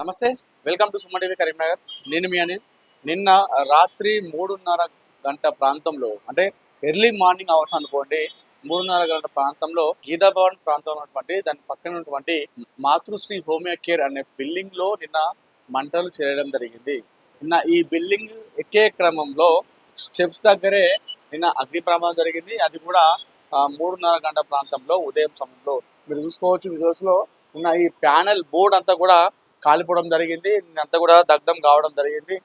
నమస్తే welcome to Suman TV Karimnagar నేను మీ అని నిన్న రాత్రి మూడున్నర గంట ప్రాంతంలో అంటే ఎర్లీ మార్నింగ్ అవర్స్ అనుకోండి మూడున్నర గంట ప్రాంతంలో గీతాభవన్ ప్రాంతంలో ఉన్నటువంటి దాని పక్కన ఉన్నటువంటి మాతృశ్రీ హోమియో కేర్ అనే బిల్డింగ్లో నిన్న మంటలు చేరడం జరిగింది. నిన్న ఈ బిల్డింగ్ ఎక్కే క్రమంలో స్టెప్స్ దగ్గరే నిన్న అగ్ని ప్రమాదం జరిగింది. అది కూడా మూడున్నర గంట ప్రాంతంలో ఉదయం సమయంలో. మీరు చూసుకోవచ్చు videos లో ఉన్న ఈ ప్యానెల్ బోర్డ్ అంతా కూడా కాలిపోవడం జరిగింది. అంతా కూడా దగ్ధం కావడం జరిగింది.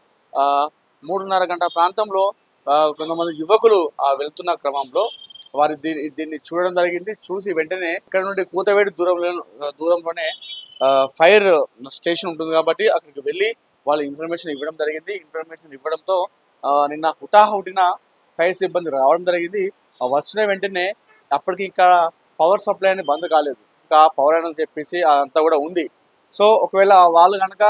మూడున్నర గంట ప్రాంతంలో ఆ, కొంతమంది యువకులు ఆ, వెళ్తున్న క్రమంలో వారి దీన్ని దీన్ని చూడడం జరిగింది. చూసి వెంటనే ఇక్కడ నుండి కూతవేడి దూరంలో దూరంలోనే ఫైర్ స్టేషన్ ఉంటుంది కాబట్టి అక్కడికి వెళ్ళి వాళ్ళు ఇన్ఫర్మేషన్ ఇవ్వడం జరిగింది. ఇన్ఫర్మేషన్ ఇవ్వడంతో నిన్న హుటాహుటిన ఫైర్ సిబ్బంది రావడం జరిగింది. వచ్చిన వెంటనే అప్పటికి ఇంకా పవర్ సప్లై అనేది బంద్ కాలేదు. ఇంకా పవర్ అని చెప్పేసి అంతా కూడా ఉంది. సో ఒకవేళ వాళ్ళు కనుక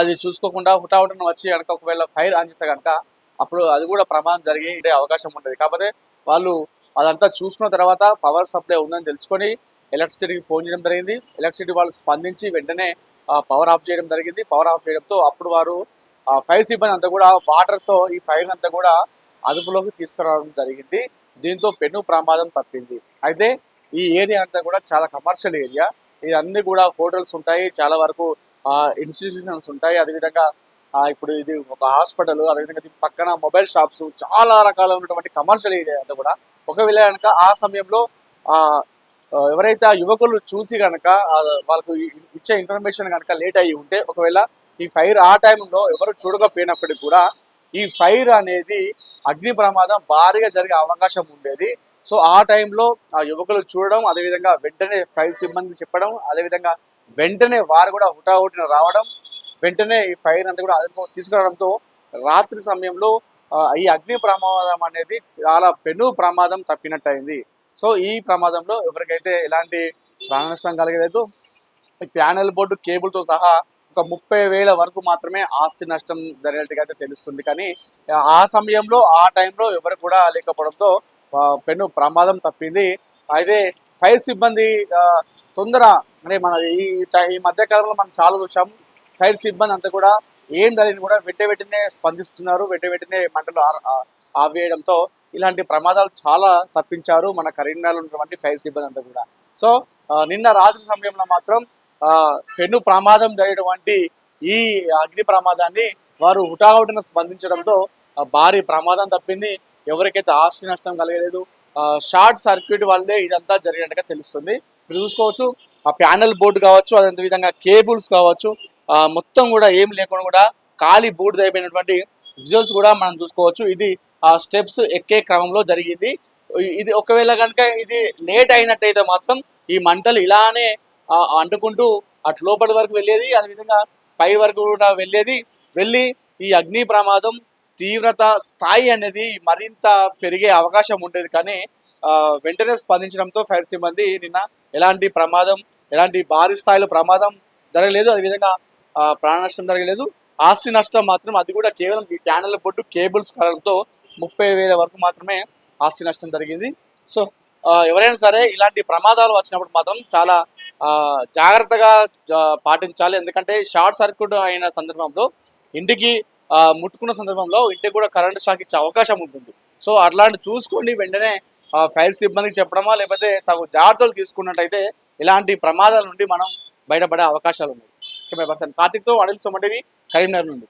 అది చూసుకోకుండా హుటాహుటను వచ్చి కనుక ఒకవేళ ఫైర్ ఆన్ చేస్తే కనుక అప్పుడు అది కూడా ప్రమాదం జరిగే అవకాశం ఉంటుంది. కాకపోతే వాళ్ళు అదంతా చూసుకున్న తర్వాత పవర్ సప్లై ఉందని తెలుసుకొని ఎలక్ట్రిసిటీకి ఫోన్ చేయడం జరిగింది. ఎలక్ట్రిసిటీ వాళ్ళు స్పందించి వెంటనే పవర్ ఆఫ్ చేయడం జరిగింది. పవర్ ఆఫ్ చేయడంతో అప్పుడు వారు ఫైర్ సిబ్బంది అంతా కూడా వాటర్తో ఈ ఫైర్ అంతా కూడా అదుపులోకి తీసుకురావడం జరిగింది. దీంతో పెను ప్రమాదం తప్పింది. అయితే ఈ ఏరియా అంతా కూడా చాలా కమర్షియల్ ఏరియా ఇది అన్ని కూడా హోటల్స్ ఉంటాయి. చాలా వరకు ఇన్స్టిట్యూషన్స్ ఉంటాయి. అదేవిధంగా ఇప్పుడు ఇది ఒక హాస్పిటల్ అదేవిధంగా దీని పక్కన మొబైల్ షాప్స్ చాలా రకాలైనటువంటి కమర్షియల్ ఏరియా అంతా కూడా. ఒకవేళ కనుక ఆ సమయంలో ఆ ఎవరైతే ఆ యువకులు చూసి కనుక వాళ్ళకు ఇచ్చే ఇన్ఫర్మేషన్ కనుక లేట్ అయ్యి ఉంటే ఒకవేళ ఈ ఫైర్ ఆ టైంలో ఎవరు చూడకపోయినప్పటికీ కూడా ఈ ఫైర్ అనేది అగ్ని ప్రమాదం భారీగా జరిగే అవకాశం ఉండేది. సో ఆ టైంలో ఆ యువకులు చూడడం అదేవిధంగా వెంటనే ఫైర్ సిబ్బంది చెప్పడం అదేవిధంగా వెంటనే వారు కూడా హుటాహుటిన రావడం వెంటనే ఈ ఫైర్ అంతా కూడా అదుపు తీసుకురావడంతో రాత్రి సమయంలో ఈ అగ్ని ప్రమాదం అనేది చాలా పెను ప్రమాదం తప్పినట్టయింది. సో ఈ ప్రమాదంలో ఎవరికైతే ఎలాంటి ప్రాణ నష్టం కలగలేదు ఈ ప్యానెల్ బోర్డు కేబుల్తో సహా ఒక ముప్పై వేల వరకు మాత్రమే ఆస్తి నష్టం జరిగినట్టుగా అయితే తెలుస్తుంది. కానీ ఆ సమయంలో ఆ టైంలో ఎవరు కూడా లేకపోవడంతో పెను ప్రమాదం తప్పింది. అయితే ఫైర్ సిబ్బంది తొందర అంటే మన ఈ ఈ మధ్య కాలంలో మనం చాలా చూసాం. ఫైర్ సిబ్బంది అంతా కూడా ఏం జరిగింది కూడా వెంట వెంటనే స్పందిస్తున్నారు. వెంట వెంటనే మంటలు ఆవేయడంతో ఇలాంటి ప్రమాదాలు చాలా తప్పించారు మన కరీంనగర్లో ఉన్నటువంటి ఫైర్ సిబ్బంది అంతా కూడా. సో నిన్న రాత్రి సమయంలో మాత్రం పెను ప్రమాదం జరిగినటువంటి ఈ అగ్ని ప్రమాదాన్ని వారు హుటాహుటిన స్పందించడంతో భారీ ప్రమాదం తప్పింది. ఎవరికైతే ఆస్తి నష్టం కలగలేదు షార్ట్ సర్క్యూట్ వల్లే ఇదంతా జరిగినట్టుగా తెలుస్తుంది. మీరు చూసుకోవచ్చు ఆ ప్యానల్ బోర్డు కావచ్చు అదే విధంగా కేబుల్స్ కావచ్చు మొత్తం కూడా ఏం లేకుండా కూడా ఖాళీ బోర్డు అయిపోయినటువంటి విజువల్స్ కూడా మనం చూసుకోవచ్చు. ఇది ఆ స్టెప్స్ ఎక్కే క్రమంలో జరిగింది. ఇది ఒకవేళ కనుక ఇది లేట్ అయినట్టయితే మాత్రం ఈ మంటలు ఇలానే అంటుకుంటూ అటు లోపలి వరకు వెళ్ళేది అదేవిధంగా పై వరకు కూడా వెళ్ళేది. వెళ్ళి ఈ అగ్ని ప్రమాదం తీవ్రత స్థాయి అనేది మరింత పెరిగే అవకాశం ఉండేది. కానీ వెంటనే స్పందించడంతో ఫైర్ సిబ్బంది నిన్న ఎలాంటి ప్రమాదం ఎలాంటి భారీ స్థాయిలో ప్రమాదం జరగలేదు. అదేవిధంగా ప్రాణ నష్టం జరగలేదు. ఆస్తి నష్టం మాత్రం అది కూడా కేవలం ఈ ప్యానల్ బొట్టు కేబుల్స్ కారణంతో ముప్పై వేల వరకు మాత్రమే ఆస్తి నష్టం జరిగింది. సో ఎవరైనా సరే ఇలాంటి ప్రమాదాలు వచ్చినప్పుడు మాత్రం చాలా జాగ్రత్తగా పాటించాలి. ఎందుకంటే షార్ట్ సర్క్యూట్ అయిన సందర్భంలో ఇంటికి ముట్టుకున్న సందర్భంలో ఇంటికి కూడా కరెంట్ షాక్ ఇచ్చే అవకాశం ఉంటుంది. సో అట్లాంటి చూసుకొని వెంటనే ఫైర్ సిబ్బందికి చెప్పడమా లేకపోతే తగు జాగ్రత్తలు తీసుకున్నట్టయితే ఇలాంటి ప్రమాదాల నుండి మనం బయటపడే అవకాశాలు ఉన్నాయి. కెమెరా పర్సన్ కార్తిక్తో అడిల్ సుమన్ కరీంనగర్ నుండి.